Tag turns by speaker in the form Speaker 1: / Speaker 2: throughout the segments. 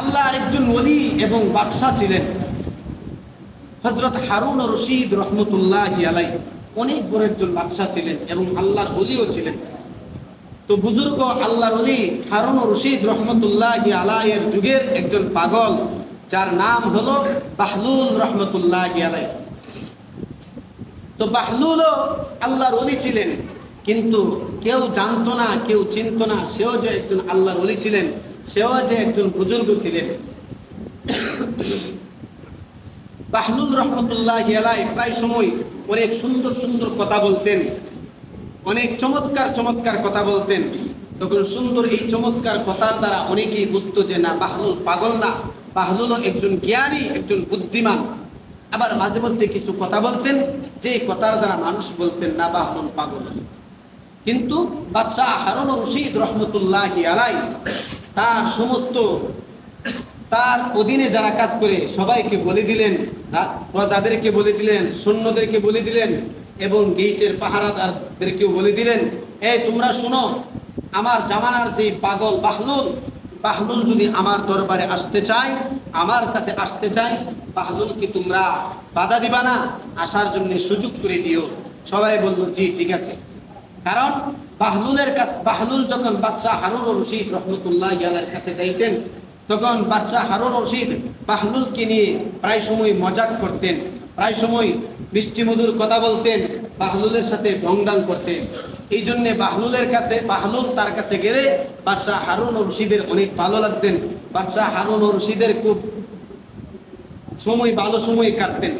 Speaker 1: আল্লাহর একজন ওলি এবং বাদশাহ ছিলেন। হজরত হারুন রশিদ রহমতুল্লাহ আলাই অনেক বড় একজন বাদশাহ ছিলেন এবং আল্লাহর অলিও ছিলেন। তো বুজুর্গ আল্লাহর অলি হারুন রশিদ রহমতুল্লাহ আলাইয়ের যুগের একজন পাগল, যার নাম হলো বাহলুল রহমতুল্লাহ আলাই তো বাহলুলও আল্লাহর অলি ছিলেন, কিন্তু কেউ জানতো না, কেউ চিনতো না, সেও যে একজন আল্লাহর অলি ছিলেন। সেও যে একজন বুজুর্গ ছিলেন। বাহলুল রহমতুল্লাহ আলাই প্রায় সময় অনেক সুন্দর সুন্দর কথা বলতেন। অনেক চমৎকার চমৎকার কথা বলতেন। তখন সুন্দর এই চমৎকার কথার দ্বারা অনেকেই বুঝতো যে না বাহলুল পাগল না। বাহলুলও একজন জ্ঞানী, একজন বুদ্ধিমান। আবার মাঝে মধ্যে কিছু কথা বলতেন যে কথার দ্বারা মানুষ বলতেন, না বাহলুল পাগল কিন্তু বাদশাহ হারুন রশিদ রহমতুল্লাহ আলাই তার সমস্ত, তার অধীনে যারা কাজ করে, সবাইকে বলে দিলেন প্রজাদেরকে বলে দিলেন, সৈন্যদেরকে বলে দিলেন, এবং গেইটের পাহারাদারদেরকেও বলে দিলেন, এই তোমরা শোনো, আমার জামানার যে পাগল বাহলুল বাহলুল যদি আমার দরবারে আসতে চায়, আমার কাছে আসতে চায়, বাহলুলকে তোমরা বাধা দিবা না, আসার জন্য সুযোগ করে দিও। সবাই বলল, জি, ঠিক আছে। কারণ বাহলুলের কাছে বাহলুল যখন বাচ্চা হারুন রশিদ রহমতুল্লাহ ইয়ালের কাছে যাইতেন, তখন বাচ্চা হারুন রশিদ বাহলুলকে নিয়ে প্রায় সময় মজাক করতেন, প্রায় সময় মিষ্টি মধুর কথা বলতেন, বাহলুলের সাথে ডংডাং করতেন। এই জন্য বাহলুলের কাছে বাহলুল তার কাছে গেলে বাদশাহ হারুন রশিদের অনেক ভালো লাগতেন। বাদশাহ হারুন রশিদের খুব সময় ভালো সময় কাটতেন।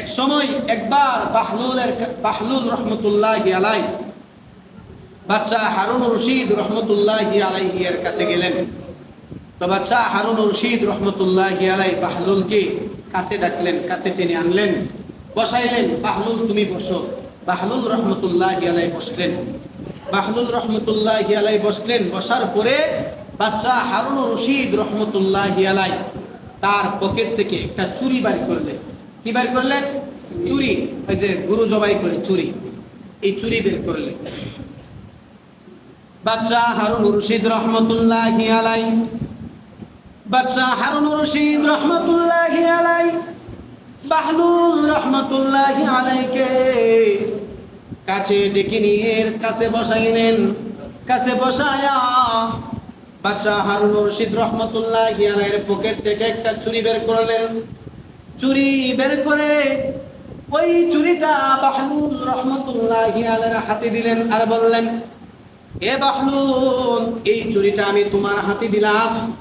Speaker 1: এক সময় একবার বাহলুলের বাহলুল রহমতুল্লাহ আলাই বাদশাহ হারুন রশিদ রহমতুল্লাহ আলাইহি এর কাছে গেলেন। তো বাদশাহ হারুন রশিদ রহমতুল্লাহ আলাই বাহলুলকে কাছে ডাকলেন, কাছে টেনে আনলেন, বসাইলেন, বাহলুল, তুমি বসো। বাহলুল রহমতুল্লাহ আলাই বসলেন। বাহলুল রহমতুল্লাহ আলাই বসলেন, বসার পরে বাদশাহ হারুন রশিদ রহমতুল্লাহ আলাই তার পকেট থেকে একটা চুরি বাড়ি করলেন। কি বের করলেন? চুরি, ওই যে গুরু জবাই করে চুরি। এই চুরি বের করলেন। বাদশাহ হারুন রশিদ রহমতুল্লাহ আলাই। বাদশাহ হারুন রশিদ রহমতুল্লাহ আলাই। বাহলুল রহমতুল্লাহ আলাইকে কাছে ডেকে নিয়ে কাছে বসাইলেন কাছে বসায়া বাদশাহ হারুন রশিদ রহমতুল্লাহ আলাইয়ের পকেট থেকে একটা চুরি বের করলেন চুরি বের করে ওই চুরিটা বাহলুল রহমতুল্লাহ আলাইয়ের হাতে দিলেন আর বললেন এ বাহলুল এই চুরিটা আমি তোমার হাতে দিলাম।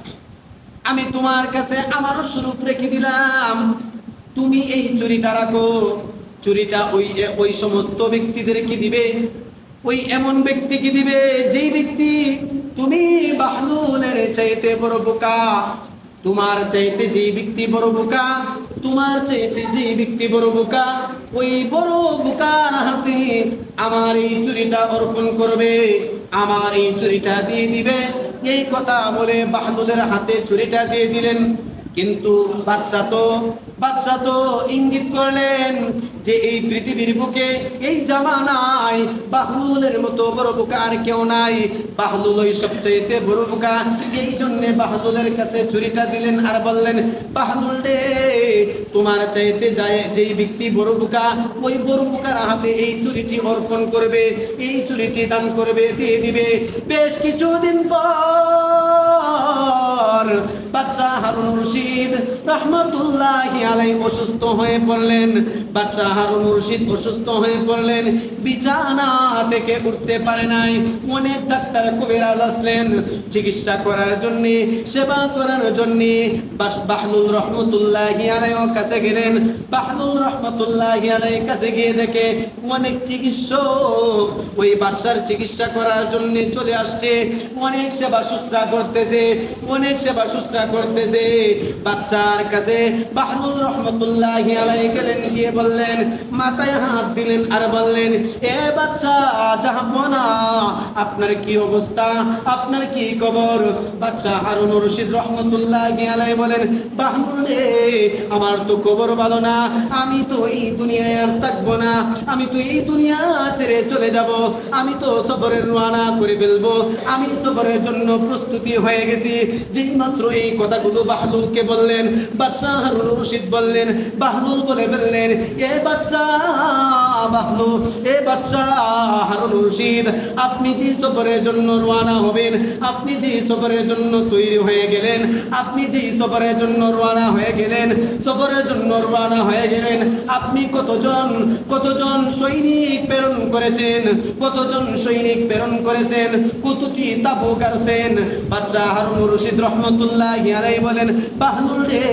Speaker 1: আমি তোমার কাছে আমার স্বরূপ রেখে দিলাম। তুমি এই চুরিটা রাখো। চুরিটা ওই ওই সমস্ত ব্যক্তিদেরকে দিবে? ওই এমন ব্যক্তিকে দিবে? যেই ব্যক্তি তুমি বাহলুলের চাইতে বড় বোকা। তোমার চাইতে যেই ব্যক্তি বড় বোকা, তোমার চাইতে যেই ব্যক্তি বড় বোকা, ওই বড় বোকার হাতে আমার এই চুরিটা অর্পণ করবে। আমার এই চুরিটা দিয়ে দিবে। এই কথা বলে বাহলুলের হাতে চুরিটা দিয়ে দিলেন। কিন্তু বাচ্চা তো বাদশা তো ইঙ্গিত করলেন যে এই পৃথিবীর বুকে, এই জামানায় বাহলুলের মতো বড় বোকা আর কেউ নাই। বাহলুল ওই সবচেয়ে বড় বোকা। এই জন্যে বাহলুলের কাছে চুরিটা দিলেন আর বললেন, বাহলুল রে, তোমার চাইতে যায় যেই ব্যক্তি বড় বোকা, ওই বড় বোকার হাতে এই চুরিটি অর্পণ করবে, এই চুরিটি দান করবে, দিয়ে দিবে। বেশ কিছুদিন পর বাচ্চা হারুন রশিদ রহমতুল্লাহ আলাই অসুস্থ হয়ে পড়লেন। বাচ্চা হারুন রশিদ অসুস্থ হয়ে পড়লেন। বিছানা থেকে উঠতে পারে নাই। অনেক ডাক্তার কবিরাজ আসলেন। চিকিৎসা করার জন্য, সেবা করার জন্য বাহলুল রহমতুল্লাহ আলাই কাছে গেলেন। বাহলুল রহমতুল্লাহ আলাই কাছে গিয়ে দেখে অনেক চিকিৎসক ওই বাচ্চার চিকিৎসা করার জন্য চলে আসছে। অনেক সেবা শুশ্রা করতেছে। অনেক সেবা শুশ্রা করতেছে। বাচ্চার কাছে বাহলুল রহমতুল্লাহ আলাই গেলেন, গিয়ে বললেন, মাথায় হাত দিলেন আর বললেন, এ বাচ্চা জাহাপনা আপনার কি অবস্থা? আপনার কি খবর? বাচ্চা হারুন রশিদ রহমতুল্লাহ আলাই বলেন বাহলুল রে, আমার তো খবর ভালো না। আমি তো এই দুনিয়ায় আর থাকব না। আমি তো এই দুনিয়া ছেড়ে চলে যাব। আমি তো সফরের রওনা করে ফেলব। আমি সফরের জন্য প্রস্তুতি হয়ে গেছি। যেই মাত্র এই কথাগুলো বাহলুলকে বললেন বাদশাহ হারুন রশিদ বললেন বাহলুল বলে বললেন এ বাদশাহ বাহলু এ বাদশাহ হারুন রশিদ, আপনি যে সফরের জন্য রওনা হবেন, আপনি যে সফরের জন্য তৈরি হয়ে গেলেন, আপনি যে সফরের জন্য রওনা হয়ে গেলেন, সফরের জন্য রওনা হয়ে গেলেন, আপনি কতজন কতজন সৈনিক প্রেরণ করেছেন, কতজন সৈনিক প্রেরণ করেছেন, কতটি তাবু কারছেন বাদশাহ হারুন রশিদ রহমতুল্লাহ আলাই বলেন, বাহলুল রে,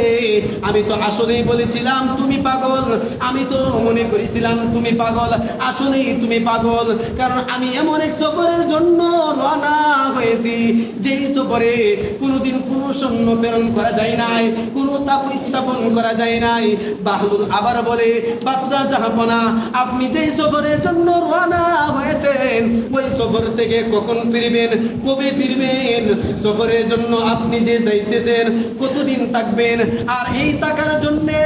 Speaker 1: আমি তো আসলেই বলেছিলাম, তুমি পাগল। আমি তো মনে করেছিলাম, তুমি পাগল? আসলেই তুমি পাগল। কারণ আমি এমন এক সফরের জন্য রওনা হয়েছি, যেই সফরে কোনোদিন কোনো সৈন্য প্রেরণ করা যায় নাই, কোনো তাপ স্থাপন করা যায় নাই। বাহলুল আবার বলে বাচ্চা জাহাপনা, আপনি যেই সফরের জন্য রওনা হয়েছেন, ওই সফর থেকে কখন ফিরবেন, কবে ফিরবেন? সফরের জন্য আপনি যে যাইতেছেন, কতদিন থাকবেন? আর এই থাকার জন্যে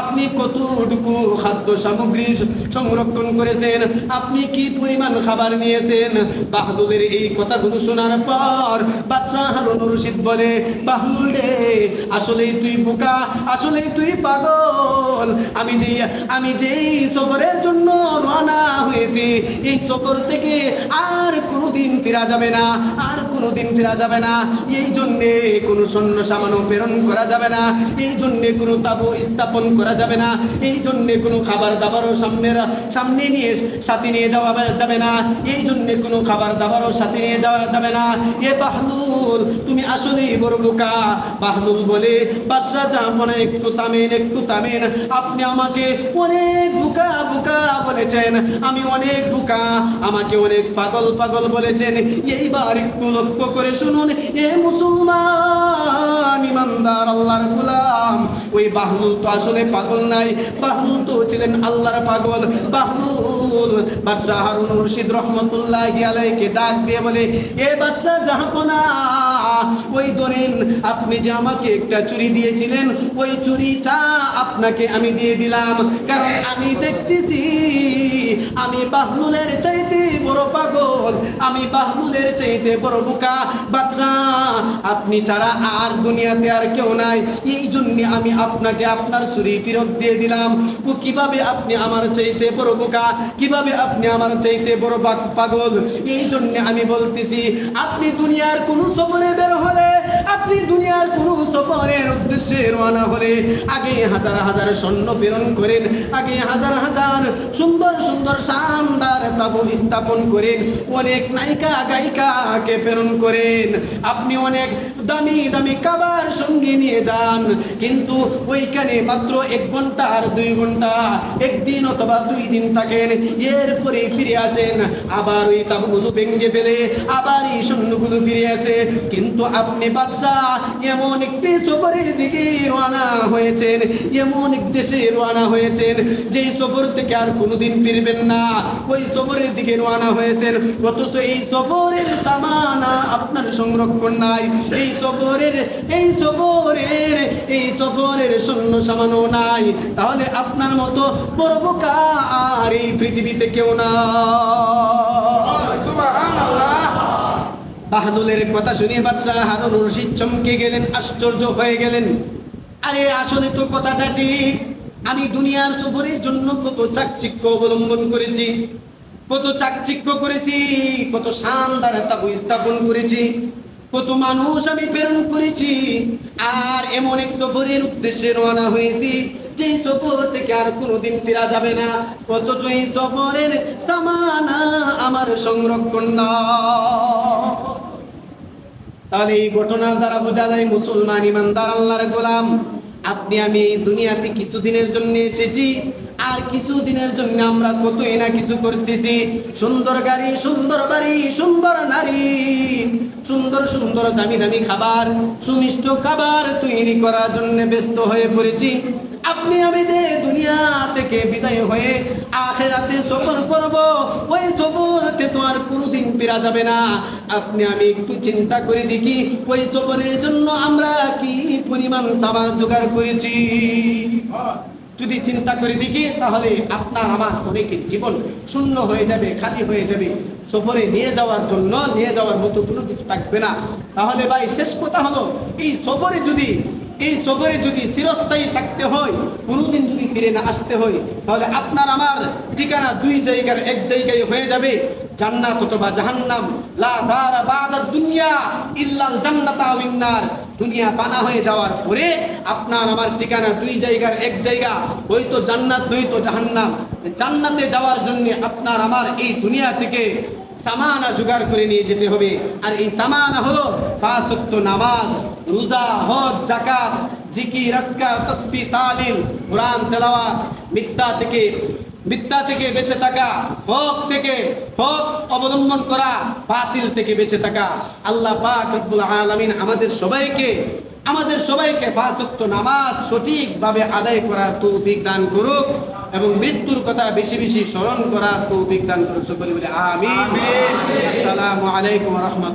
Speaker 1: আপনি কতটুকু খাদ্য সামগ্রী সংরক্ষণ করেছেন। আপনি কি পরিমাণ খাবার নিয়েছেন? বাহলুলের এই কথাগুলো শোনার পর বাদশাহ হারুন রশিদ বলে, বাহলুল রে, আসলেই তুই বোকা, আসলেই তুই পাগল। আমি যে আমি যেই সফরের জন্য রওনা হয়েছি, এই সফর থেকে আর কোনোদিন ফেরা যাবে না। আর কোনোদিন ফেরা যাবে না। এই জন্যে কোনো সৈন্য সামান্য প্রেরণ করা যাবে না। এই জন্যে কোনো তাবু স্থাপন করা যাবে না। এই জন্যে কোনো খাবার দাবারও সামনের সামনে নিয়ে সাথে নিয়ে যাওয়া যাবে না। এই জন্যে কোনো খাবার দাবারও সাথে নিয়ে যাওয়া যাবে না। এ বাহলুল, তুমি আসলেই বড় বোকা। বাহলুল বলে, বাদশাহ জাহাপনা একটু তামেন একটু তামেন আপনি আমাকে অনেক বোকা বলেছেন, আমি অনেক বোকা, আমাকে অনেক পাগল পাগল বলেছেন। এইবার একটু লক্ষ্য করে শুনুন, এ মুসলমান ইমানদার, আল্লাহর গোলাম। ওই বাহলুল তো আসলে পাগল নাই, বাহলুল তো ছিলেন আল্লাহর পাগল। বাহলুল বাদশাহ হারুন রশিদ রহমতুল্লাহ আলাইকে ডাক দিয়ে বলে, এ বাদশাহ জাহাপনা, ওই ধরেন আপনি যে আমাকে একটা চুরি দিয়েছিলেন, ওই চুরিটা আপনাকে আমি দিয়ে দিলাম। কারণ আমি দেখতেছি আমি বাহলুলের চাইতে বড় পাগল, আমি বাহলুলের চাইতে বড় বোকা বাচ্চা। আপনি ছাড়া আর দুনিয়াতে আর কেউ নাই। এই জন্য আমি আপনাকে আপনার চুরি ফেরত দিয়ে দিলাম। কীভাবে আপনি আমার চাইতে বড় বোকা? কীভাবে আপনি আমার চাইতে বড় পাগল? এই জন্য আমি বলতেছি, আপনি দুনিয়ার কোনো সফরে বের হলে আপনি দুনিয়ার কোনো সফরের উদ্দেশ্যে রওনা হলে আগে হাজার হাজার স্বর্ণ প্রেরণ করেন, আগে হাজার হাজার সুন্দর সুন্দর শানদার তাবু স্থাপন করেন, অনেক নায়িকা, গায়িকাকে প্রেরণ করেন। আপনি অনেক দামি দামি কাবার সঙ্গে নিয়ে যান। কিন্তু ওইখানে মাত্র এক ঘণ্টা আর দুই ঘণ্টা, একদিন অথবা দুই দিন থাকেন, এরপরে ফিরে আসেন। আবার ওই তাবুগুলো ভেঙে ফেলে, আবার এই সৈন্যগুলো ফিরে আসে। কিন্তু আপনি বাচ্চা এমন একটি সফরের দিকে রওনা হয়েছেন, এমন এক দেশে রওনা হয়েছেন, যেই সফর থেকে আর কোনোদিন ফিরবেন না। ওই সফরের দিকে রওনা হয়েছেন। অথচ এই সফরের সামানা আপনার সংরক্ষণ নাই। এই সফরের এই সফরের এই সফরের সৈন্য সামানো নাই। তাহলে আপনার মতো আর এই পৃথিবীতে কেউ না বাহাদুলের কথা শুনে বাচ্চা হারুন রশিদ চমকে গেলেন আশ্চর্য হয়ে গেলেন। আরে আসলে তো কথাটা ঠিক। আমি দুনিয়ার সফরের জন্য কত চাকচিক্য অবলম্বন করেছি কত চাকচিক্য করেছি কত শানদার তাবু স্থাপন করেছি। কত মানুষ আমি প্রেরণ করেছি, আর এমন এক সফরের উদ্দেশ্যে রওনা হয়েছি যে সফর থেকে আর কোনোদিন ফেরা যাবে না। অথচ এই সফরের সামানা আমার সংরক্ষণ না। তাহলে এই ঘটনার দ্বারা বোঝা যায় মুসলমান ইমানদার আল্লাহর গোলাম। আপনি আমি এই দুনিয়াতে কিছুদিনের জন্য এসেছি আর কিছুদিনের জন্য আমরা কতই না কিছু করতেছি। সুন্দর গাড়ি, সুন্দর বাড়ি, সুন্দর নারী, সুন্দর সুন্দর দামি দামি খাবার সুমিষ্ট খাবার তৈরি করার জন্য ব্যস্ত হয়ে পড়েছি। আপনি আমি যে দুনিয়া থেকে বিদায় হয়ে আখেরাতে সফর করব, ওই সফরতে তো আর কোনোদিন পেরা যাবে না। আপনি আমি একটু চিন্তা করে দেখি, ওই সফরের জন্য আমরা কি পরিমাণ সাবার জোগাড় করেছি? যদি চিন্তা করে দেখি, তাহলে আপনার আমার অনেকের জীবন শূন্য হয়ে যাবে, খালি হয়ে যাবে। সফরে নিয়ে যাওয়ার জন্য, নিয়ে যাওয়ার মতো কোনো কিছু থাকবে না। তাহলে ভাই, শেষ কথা হলো, এই সফরে যদি, এই সফরে যদি চিরস্থায়ী থাকতে হয়, কোনোদিন যদি ফিরে না আসতে হয়, তাহলে আপনার আমার ঠিকানা দুই জায়গার এক জায়গায় হয়ে যাবে। জান্নাত অথবা জাহান্নাম, লা দারা বাদা দুনিয়া ইল্লাল জান্নাতা ওয়ান্নার দুনিয়া পানা হয়ে যাওয়ার পরে আপনার আমার ঠিকানা দুই জায়গার এক জায়গা হয়তো জান্নাত নয়তো জাহান্নাম। জান্নাতে যাওয়ার জন্য আপনার আমার এই দুনিয়া থেকে সামানা জোগাড় করে নিয়ে যেতে হবে। আর এই সামানা হলো ফাসক্ত নামাজ, রোজা, হজ জাকাত জিকির, আজকার, তসবি তালিল কোরআন, তেলাওয়াত, মিথ্যা থেকে মিথ্যা থেকে বেঁচে থাকা হক থেকে হক অবলম্বন করা বাতিল থেকে বেঁচে থাকা। আল্লাহ পাক রব্বুল আলামিন আমাদের সবাইকে আমাদের সবাইকে পাঁচক্ত নামাজ সঠিকভাবে আদায় করার তৌফিক দান করুক এবং মৃত্যুর কথা বেশি বেশি স্মরণ করার তৌফিক দান করুক সকলে বলে আমিন। আসসালামু আলাইকুম রহমত